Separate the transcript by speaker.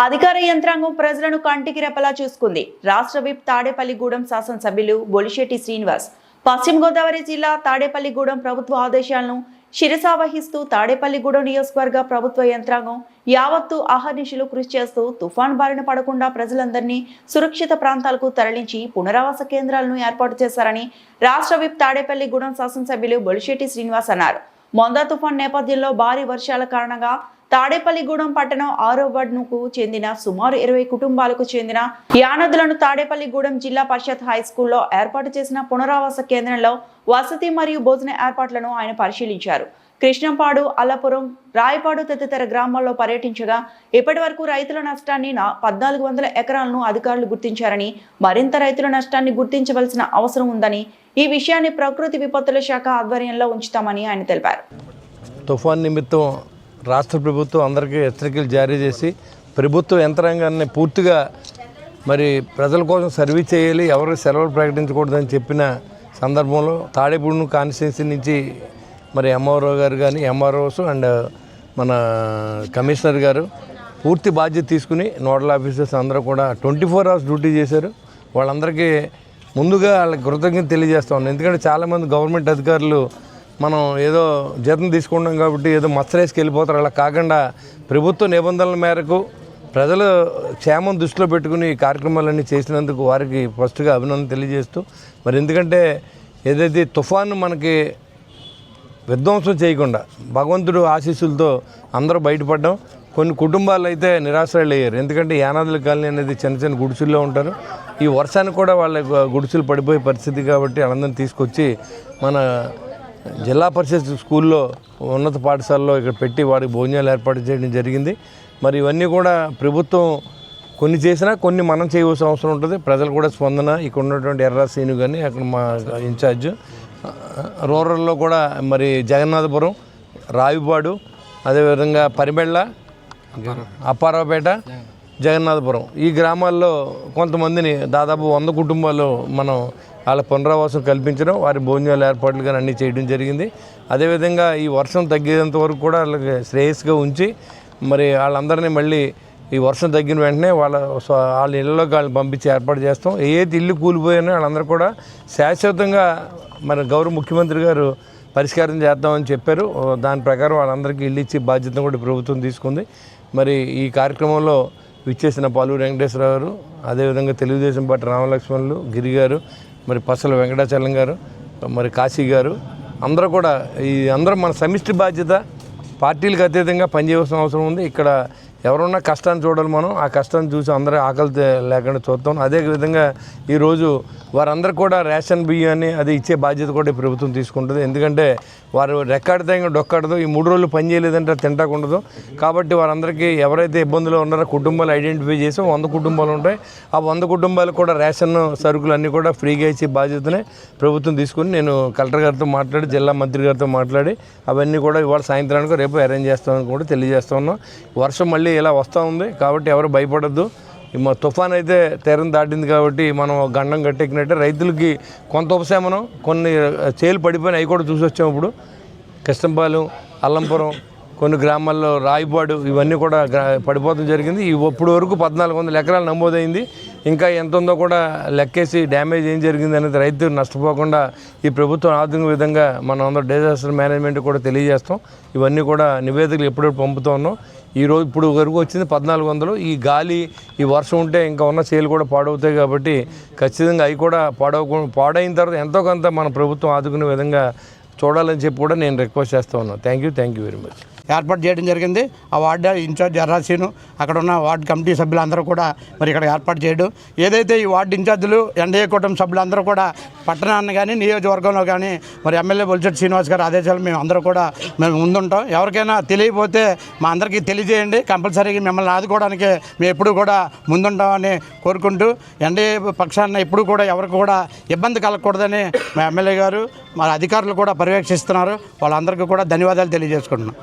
Speaker 1: అధికార యంత్రాంగం ప్రజలను కంటికి రెప్పలా చూసుకుంది. రాష్ట్ర విప్ తాడేపల్లిగూడెం శాసనసభ్యులు బొలిశెట్టి శ్రీనివాస్. పశ్చిమ గోదావరి జిల్లా తాడేపల్లిగూడెం ప్రభుత్వ ఆదేశాలను శిరసావహిస్తూ తాడేపల్లిగూడెం నియోజకవర్గ ప్రభుత్వ యంత్రాంగం యావత్తు అహర్నిశలు కృషి చేస్తూ తుఫాన్ బారిన పడకుండా ప్రజలందరినీ సురక్షిత ప్రాంతాలకు తరలించి పునరావాస కేంద్రాలను ఏర్పాటు చేశారని రాష్ట్ర విప్ తాడేపల్లిగూడెం శాసనసభ్యులు బొలిశెట్టి శ్రీనివాస్ అన్నారు. మొందా తుఫాన్ నేపథ్యంలో భారీ వర్షాల కారణంగా తాడేపల్లిగూడెం పట్టణం ఆరో వార్డుకు చెందిన సుమారు ఇరవై కుటుంబాలకు చెందిన యానదులను తాడేపల్లిగూడెం జిల్లా పరిషత్ హై స్కూల్లో ఏర్పాటు చేసిన పునరావాస కేంద్రంలో వసతి మరియు భోజన ఏర్పాట్లను ఆయన పరిశీలించారు. కృష్ణంపాడు అల్లపురం రాయపాడు తదితర గ్రామాల్లో పర్యటించగా ఇప్పటి వరకు రైతుల నష్టాన్ని నా- పద్నాలుగు వందల ఎకరాలను అధికారులు గుర్తించారని మరింత రైతుల నష్టాన్ని గుర్తించవలసిన అవసరం ఉందని ఈ విషయాన్ని ప్రకృతి విపత్తుల శాఖ ఆధ్వర్యంలో ఉంచుతామని ఆయన తెలిపారు.
Speaker 2: తుఫాన్ నిమిత్తం రాష్ట్ర ప్రభుత్వం అందరికీ హెచ్చరికలు జారీ చేసి ప్రభుత్వ యంత్రాంగాన్ని పూర్తిగా మరి ప్రజల కోసం సర్వీస్ చేయాలి ఎవరు సెలవులు ప్రకటించకూడదని చెప్పిన సందర్భంలో తాడేపూడిను కాన్స్టిట్యున్సీ నుంచి మరి ఎంఆర్ఓ గారు కానీ ఎంఆర్ఓస్ అండ్ మన కమిషనర్ గారు పూర్తి బాధ్యత తీసుకుని నోడల్ ఆఫీసర్స్ అందరూ కూడా ట్వంటీ ఫోర్ అవర్స్ డ్యూటీ చేశారు. వాళ్ళందరికీ ముందుగా వాళ్ళకి కృతజ్ఞత తెలియజేస్తా ఉన్నాను. ఎందుకంటే చాలామంది గవర్నమెంట్ అధికారులు మనం ఏదో జీతం తీసుకుంటాం కాబట్టి ఏదో మత్సరేసుకు వెళ్ళిపోతారు. అలా కాకుండా ప్రభుత్వ నిబంధనల మేరకు ప్రజల క్షేమం దృష్టిలో పెట్టుకుని ఈ కార్యక్రమాలన్నీ చేసినందుకు వారికి ఫస్ట్గా అభినందన తెలియజేస్తూ మరి ఎందుకంటే ఏదైతే తుఫాను మనకి విధ్వంసం చేయకుండా భగవంతుడు ఆశీస్సులతో అందరూ బయటపడ్డాం. కొన్ని కుటుంబాలు అయితే నిరాశ్రయాలు అయ్యారు ఎందుకంటే యానాదుల కాలనీ అనేది చిన్న చిన్న గుడిసెల్లో ఉంటారు. ఈ వర్షానికి కూడా వాళ్ళ గుడిసెలు పడిపోయే పరిస్థితి కాబట్టి అందరిని తీసుకొచ్చి మన జిల్లా పరిషత్ స్కూల్లో ఉన్నత పాఠశాలలో ఇక్కడ పెట్టి వాడికి భోజనాలు ఏర్పాటు చేయడం జరిగింది. మరి ఇవన్నీ కూడా ప్రభుత్వం కొన్ని చేసినా కొన్ని మనం చేయవలసిన అవసరం ఉంటుంది. ప్రజలు కూడా స్పందన ఇక్కడ ఉన్నటువంటి ఎర్ర సీను కానీ అక్కడ మా ఇన్ఛార్జ్ రూరల్లో కూడా మరి జగన్నాథపురం రావిపాడు అదేవిధంగా పరిబెళ్ళ అప్పారావుపేట జగన్నాథపురం. ఈ గ్రామాల్లో కొంతమందిని దాదాపు వంద కుటుంబాలు మనం వాళ్ళ పునరావాసం కల్పించడం వారి భోజనాలు ఏర్పాట్లు కానీ అన్నీ చేయడం జరిగింది. అదేవిధంగా ఈ వర్షం తగ్గేంత వరకు కూడా వాళ్ళకి శ్రేయస్గా ఉంచి మరి వాళ్ళందరినీ మళ్ళీ ఈ వర్షం తగ్గిన వెంటనే వాళ్ళ వాళ్ళ ఇళ్ళలోకి వాళ్ళని పంపించి ఏర్పాటు చేస్తాం. ఏది ఇల్లు కూలిపోయినా వాళ్ళందరూ కూడా శాశ్వతంగా మన గౌరవ ముఖ్యమంత్రి గారు పరిష్కారం చేద్దామని చెప్పారు. దాని ప్రకారం వాళ్ళందరికీ ఇల్లు ఇచ్చి బాధ్యతను కూడా ప్రభుత్వం తీసుకుంది. మరి ఈ కార్యక్రమంలో విచ్చేసిన పాలు వెంకటేశ్వరరావు గారు అదేవిధంగా తెలుగుదేశం పార్టీ రామలక్ష్మణులు గిరి గారు మరి పసల వెంకటాచలం గారు మరి కాశీ గారు అందరూ కూడా ఈ అందరూ మన సమిష్టి బాధ్యత పార్టీలకు అతీతంగా పనిచేయాల్సిన అవసరం ఉంది. ఇక్కడ ఎవరున్నా కష్టాన్ని చూడాలి మనం. ఆ కష్టాన్ని చూసి అందరూ ఆకలి లేకుండా చూద్దాం. అదే విధంగా ఈరోజు వారందరూ కూడా రేషన్ బియ్యాన్ని అది ఇచ్చే బాధ్యత కూడా ఈ ప్రభుత్వం తీసుకుంటుంది. ఎందుకంటే వారు రెక్కాడితే ఇంకా డొక్కాడదు. ఈ మూడు రోజులు పని చేయలేదంటే తింటాకుండదు కాబట్టి వారందరికీ ఎవరైతే ఇబ్బందులు ఉన్నారో కుటుంబాలు ఐడెంటిఫై చేసి వంద కుటుంబాలు ఉంటాయి. ఆ వంద కుటుంబాలకు కూడా రేషన్ సరుకులు అన్నీ కూడా ఫ్రీగా ఇచ్చే బాధ్యతనే ప్రభుత్వం తీసుకుని నేను కలెక్టర్ గారితో మాట్లాడి జిల్లా మంత్రి గారితో మాట్లాడి అవన్నీ కూడా ఇవాళ సాయంత్రానికి రేపు అరేంజ్ చేస్తామని కూడా తెలియజేస్తా ఉన్నాం. వర్షం మళ్ళీ ఇలా వస్తూ ఉంది. కాబట్టి ఎవరు భయపడద్దు. మా తుఫాన్ అయితే తీరం దాటింది కాబట్టి మనం గండం కట్టెక్కినట్టే రైతులకి కొంత ఉపశమనం కొన్ని చేలు పడిపోయిన అవి కూడా చూసి వచ్చాం ఇప్పుడు. కృష్ణంపాలెం అల్లంపురం కొన్ని గ్రామాల్లో రాయిపాడు ఇవన్నీ కూడా పడిపోవడం జరిగింది. ఇప్పుడు వరకు పద్నాలుగు వందల ఎకరాలు నమోదైంది. ఇంకా ఎంత ఉందో కూడా లెక్కేసి డ్యామేజ్ ఏం జరిగింది అనేది రైతు నష్టపోకుండా ఈ ప్రభుత్వం ఆధునిక విధంగా మనం అందరూ డిజాస్టర్ మేనేజ్మెంట్ కూడా తెలియజేస్తాం. ఇవన్నీ కూడా నివేదికలు ఎప్పుడెప్పుడు పంపుతూ ఉన్నాం. ఈ రోజు ఇప్పుడు వరకు వచ్చింది పద్నాలుగు వందలు. ఈ గాలి ఈ వర్షం ఉంటే ఇంకా ఉన్న చేలు కూడా పాడవుతాయి కాబట్టి ఖచ్చితంగా అవి కూడా పాడవ పాడైన తర్వాత ఎంతో కొంత మన ప్రభుత్వం ఆదుకునే విధంగా చూడాలని చెప్పి కూడా నేను రిక్వెస్ట్ చేస్తూ ఉన్నాను thank you thank you very much.
Speaker 3: ఏర్పాటు చేయడం జరిగింది. ఆ వార్డు ఇన్ఛార్జ్ ఎర్రాసీను అక్కడ ఉన్న వార్డు కమిటీ సభ్యులందరూ కూడా మరి ఇక్కడ ఏర్పాటు చేయడం. ఏదైతే ఈ వార్డు ఇన్ఛార్జీలు ఎన్డీఏ కూటమి సభ్యులందరూ కూడా పట్టణాన్ని కానీ నియోజకవర్గంలో కానీ మరి ఎమ్మెల్యే బొలిచెట్టి శ్రీనివాస్ గారి ఆదేశాలు మేము అందరూ కూడా మేము ముందుంటాం. ఎవరికైనా తెలియకపోతే మా అందరికీ తెలియజేయండి. కంపల్సరీగా మిమ్మల్ని ఆదుకోవడానికి మేము ఎప్పుడు కూడా ముందుంటామని కోరుకుంటూ ఎన్డీఏ పక్షాన ఎప్పుడు కూడా ఎవరికి కూడా ఇబ్బంది కలగకూడదని మా ఎమ్మెల్యే గారు మా అధికారులు కూడా పర్యవేక్షిస్తున్నారు. వాళ్ళందరికీ కూడా ధన్యవాదాలు తెలియజేసుకుంటున్నాం.